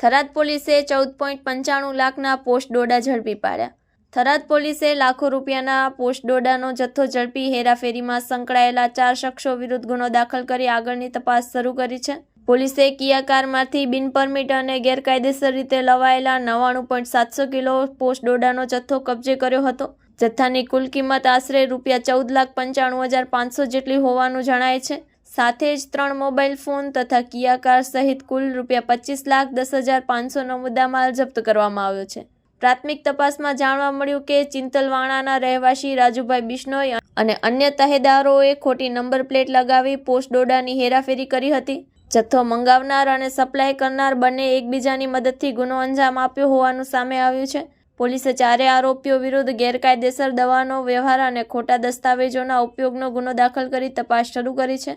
થરાદ પોલીસે ચૌદ પોઈન્ટ પંચાણું લાખના પોસ્ટ ડોડા ઝડપી પાડ્યા. થરાદ પોલીસે લાખો રૂપિયાના પોસ્ટ ડોડાનો જથ્થો ઝડપી હેરાફેરીમાં સંકળાયેલા ચાર શખ્સો વિરુદ્ધ ગુનો દાખલ કરી આગળની તપાસ શરૂ કરી છે. પોલીસે કિયા કારમાંથી બિન પરમિટ અને ગેરકાયદેસર રીતે લવાયેલા નવ્વાણું પોઈન્ટ સાતસો કિલો પોસ્ટ ડોડાનો જથ્થો કબજે કર્યો હતો. જથ્થાની કુલ કિંમત આશરે રૂપિયા ચૌદ લાખ પંચાણું હજાર પાંચસો જેટલી હોવાનું જણાય છે. સાથે જ ત્રણ મોબાઈલ ફોન તથા કિયા કાર સહિત કુલ રૂપિયા પચીસ લાખ દસ હજાર પાંચસોનો મુદ્દામાલ જપ્ત કરવામાં આવ્યો છે. પ્રાથમિક તપાસમાં જાણવા મળ્યું કે ચિંતલવાણાના રહેવાસી રાજુભાઈ બિશ્નોઈ અને અન્ય તહેદારોએ ખોટી નંબર પ્લેટ લગાવી પોસ્ટ ડોડાની હેરાફેરી કરી હતી. જથ્થો મંગાવનાર અને સપ્લાય કરનાર બંને એકબીજાની મદદથી ગુનો અંજામ આપ્યો હોવાનું સામે આવ્યું છે. પોલીસે ચારે આરોપીઓ વિરુદ્ધ ગેરકાયદેસર દવાનો, વ્યવહાર અને ખોટા દસ્તાવેજોના ઉપયોગનો ગુનો દાખલ કરી તપાસ શરૂ કરી છે.